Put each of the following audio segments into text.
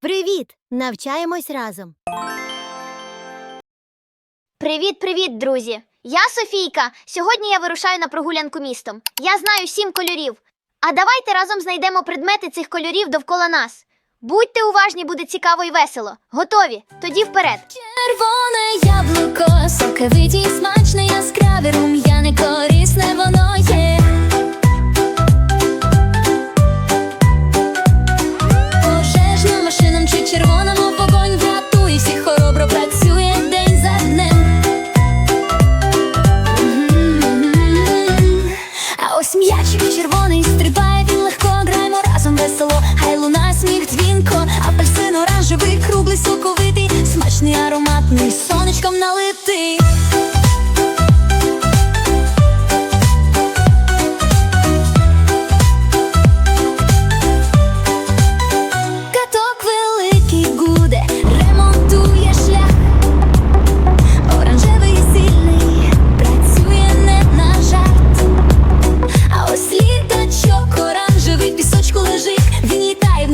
Привіт! Навчаємось разом. Привіт, привіт, друзі! Я Софійка. Сьогодні я вирушаю на прогулянку містом. Я знаю сім кольорів. А давайте разом знайдемо предмети цих кольорів довкола нас. Будьте уважні, буде цікаво і весело. Готові? Тоді вперед. Червоне яблуко, соковиті, смачне, яскраве, рум'яне, ароматний, сонечком налитий.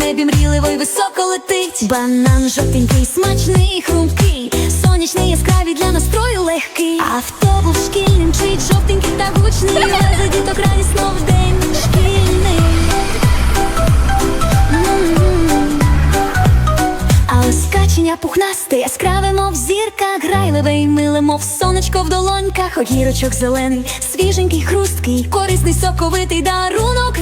Небі мріливо високо летить. Банан жовтенький, смачний, хрумкий, сонячний, яскравий для настрою легкий. Автобус шкільний мчить жовтенький та гучний. Везе діток радісно в день шкільний. М. А ось каченя пухнасте, яскраве, мов зірка, грайливе й миле, мов сонечко в долоньках, огірочок зелений, свіженький, хрусткий, корисний, соковитий дарунок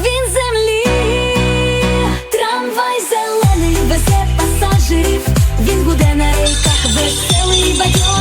We're silly, but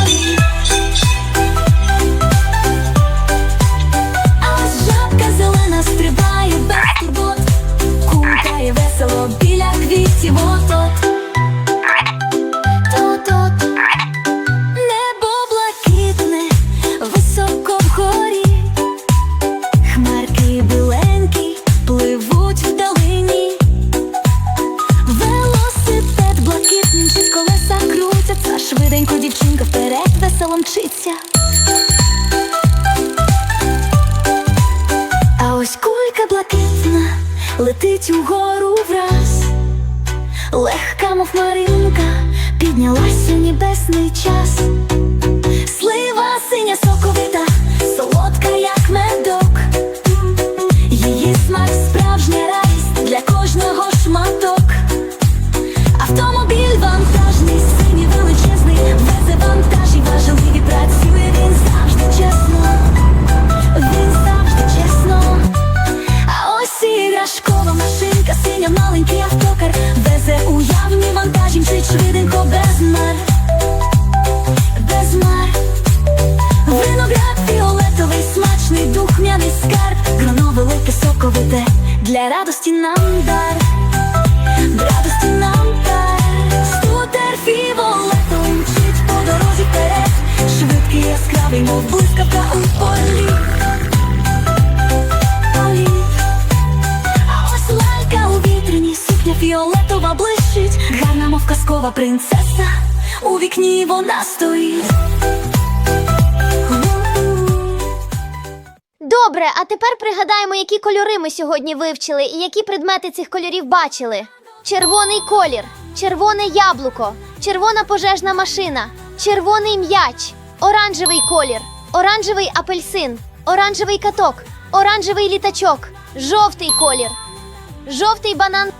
Легка, мов маринка, піднялася небесний час. Слива синя соковита, для радості нам дар. Радості нам дар. Скутер фіолетовий, мчить по дорозі вперед. Швидкий, яскравий, мов блискавка у полі. У вітрині, сукня фіолетова блищить, гарна, мов казкова принцеса, у вікні вона стоїть. Добре, а тепер пригадаємо, які кольори ми сьогодні вивчили і які предмети цих кольорів бачили: червоний колір, червоне яблуко, червона пожежна машина, червоний м'яч, оранжевий колір, оранжевий апельсин, оранжевий каток, оранжевий літачок, жовтий колір, жовтий банан,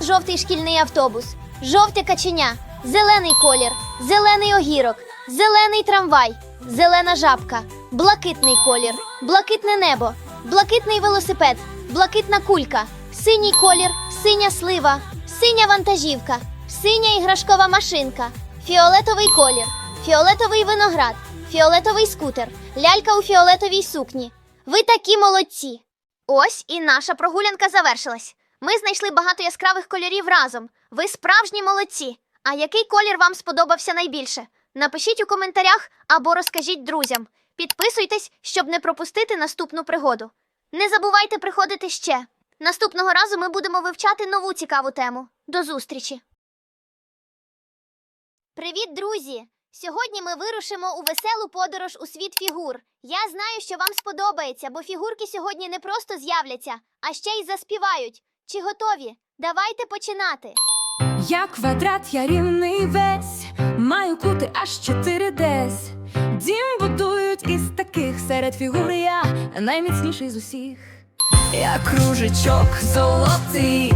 жовтий шкільний автобус, жовте каченя, зелений колір, зелений огірок, зелений трамвай, зелена жабка, блакитний колір, блакитне небо, блакитний велосипед, блакитна кулька, синій колір, синя слива, синя вантажівка, синя іграшкова машинка, фіолетовий колір, фіолетовий виноград, фіолетовий скутер, лялька у фіолетовій сукні. Ви такі молодці! Ось і наша прогулянка завершилась. Ми знайшли багато яскравих кольорів разом. Ви справжні молодці. А який колір вам сподобався найбільше? Напишіть у коментарях або розкажіть друзям. Підписуйтесь, щоб не пропустити наступну пригоду. Не забувайте приходити ще. Наступного разу ми будемо вивчати нову цікаву тему. До зустрічі! Привіт, друзі! Сьогодні ми вирушимо у веселу подорож у світ фігур. Я знаю, що вам сподобається, бо фігурки сьогодні не просто з'являться, а ще й заспівають. Чи готові? Давайте починати. Я квадрат, я рівний весь, маю кути аж чотири десь. Дім серед фігур я найміцніший з усіх. Я кружечок золотий,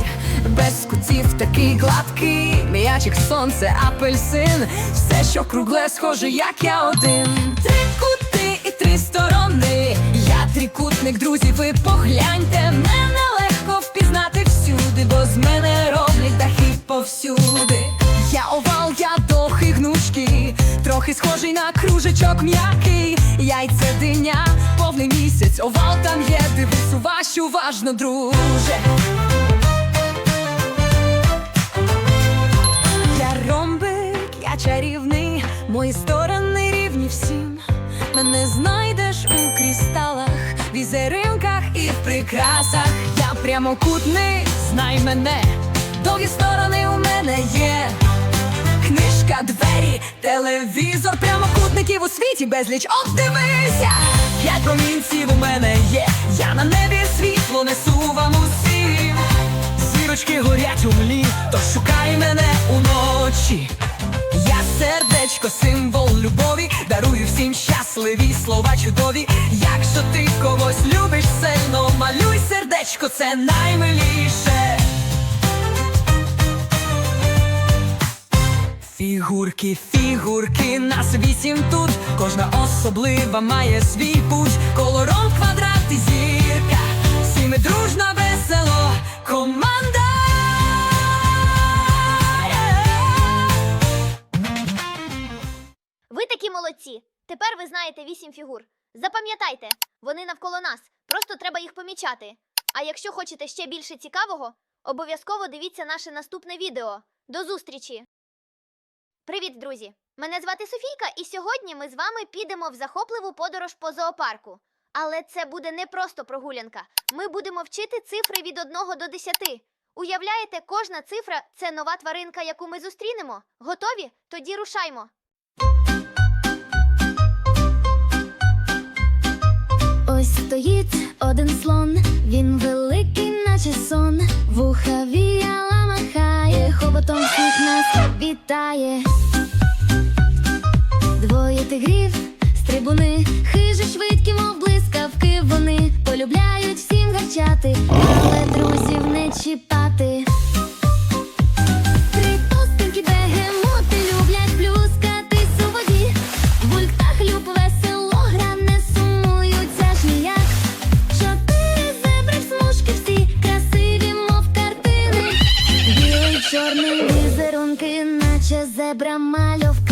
без кутів такий гладкий, м'ячик сонце, апельсин, все, що кругле, схоже, як я один. Три кути і три сторони. Я трикутник, друзі, ви погляньте, мене легко впізнати всюди, бо з мене роблять дахи повсюди. Я овал, я довгий гнучкий, трохи схожий на кружечок м'який. Яйце диня, повний місяць, овал там є, дивись уваж, уважно, друже. Я ромбик, я чарівний, мої сторони рівні всім. Мене знайдеш у крісталах, візеринках і в прикрасах. Я прямокутний, знай мене, довгі сторони у мене є. Книжка, двері, телевізор, прямокутників у світі безліч. От дивися, п'ять промінців у мене є. Я на небі світло несу вам усім. Зірочки горять у млі, то шукай мене уночі. Я сердечко, символ любові, дарую всім щасливі слова чудові. Якщо ти когось любиш сильно, малюй сердечко, це наймиліше. Фігурки, фігурки, нас вісім тут. Кожна особлива має свій путь. Колором квадрат і зірка. Всі ми дружно, весело, команда. Ви такі молодці. Тепер ви знаєте вісім фігур. Запам'ятайте, вони навколо нас. Просто треба їх помічати. А якщо хочете ще більше цікавого, обов'язково дивіться наше наступне відео. До зустрічі! Привіт, друзі! Мене звати Софійка, і сьогодні ми з вами підемо в захопливу подорож по зоопарку. Але це буде не просто прогулянка. Ми будемо вчити цифри від 1 до 10. Уявляєте, кожна цифра це нова тваринка, яку ми зустрінемо. Готові? Тоді рушаймо. Ось стоїть один слон, він великий, наче сон, вуха віяла махає, хоботом всіх нас вітає. Двоє тигрів, Чорний візерунки, наче зебра мальовки.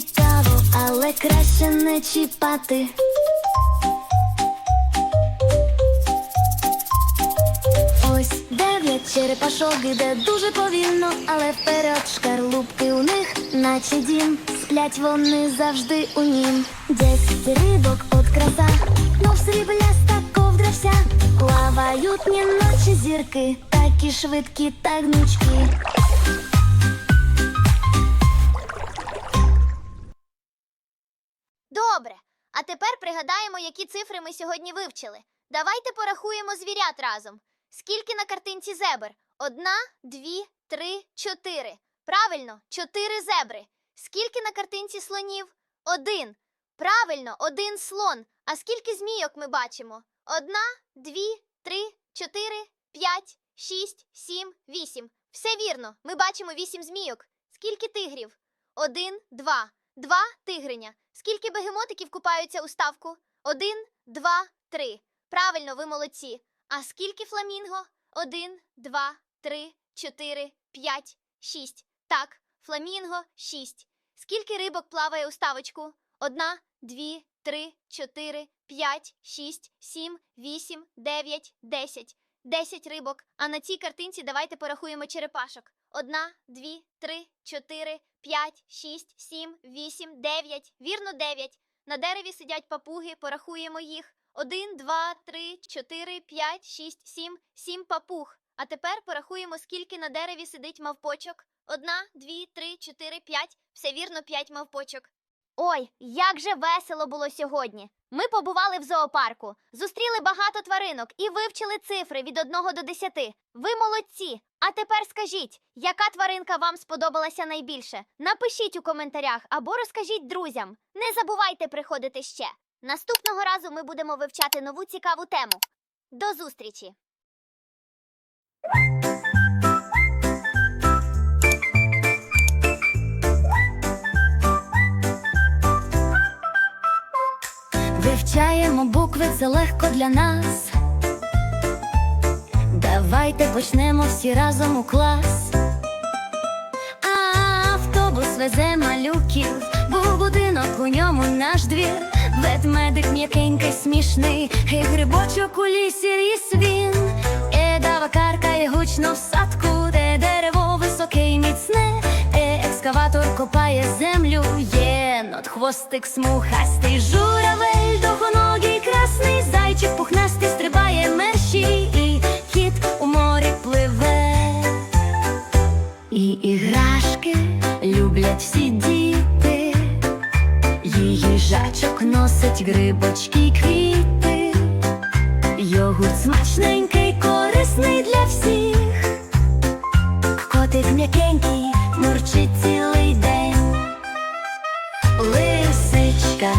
Цікаво, але краще не чіпати. Ось дев'ять черепашок іде дуже повільно, але вперед шкарлупки у них, наче дім, сплять вони завжди у нім. Десять рибок от краса, мов срібляста ковдра вся, плавають ні наче зірки, такі швидкі та гнучкі. Тепер пригадаємо, які цифри ми сьогодні вивчили. Давайте порахуємо звірят разом. Скільки на картинці зебр? Одна, дві, три, чотири. Правильно, чотири зебри. Скільки на картинці слонів? Один. Правильно, один слон. А скільки змійок ми бачимо? Одна, дві, три, чотири, п'ять, шість, сім, вісім. Все вірно. Ми бачимо вісім змійок. Скільки тигрів? Один, два. Два тигриня. Скільки бегемотиків купаються у ставку? Один, два, три. Правильно, ви молодці. А скільки фламінго? Один, два, три, чотири, п'ять, шість. Так, фламінго шість. Скільки рибок плаває у ставочку? Одна, дві, три, чотири, п'ять, шість, сім, вісім, дев'ять, десять. Десять рибок. А на цій картинці давайте порахуємо черепашок. Одна, дві, три, чотири, п'ять, шість, сім, вісім, дев'ять. Вірно, дев'ять. На дереві сидять папуги, порахуємо їх. Один, два, три, чотири, п'ять, шість, сім, сім папуг. А тепер порахуємо, скільки на дереві сидить мавпочок. Одна, дві, три, чотири, п'ять. Все вірно, п'ять мавпочок. Ой, як же весело було сьогодні. Ми побували в зоопарку, зустріли багато тваринок і вивчили цифри від 1 до 10. Ви молодці. А тепер скажіть, яка тваринка вам сподобалася найбільше? Напишіть у коментарях або розкажіть друзям. Не забувайте приходити ще. Наступного разу ми будемо вивчати нову цікаву тему. До зустрічі! Букви, це легко для нас. Давайте почнемо всі разом у клас. А автобус везе малюків, був будинок у ньому наш двір. Ведмедик м'якенький, смішний, і грибочок у лісі ріс він. Едава каркає гучно в садку, де дерево високе й міцне, е екскаватор копає землю, єнот, хвостик смухастий, журавель, іграшки люблять всі діти, її жачок носить грибочки квіти, йогурт смачненький, корисний для всіх. Котик м'якенький, мурчить цілий день. Лисичка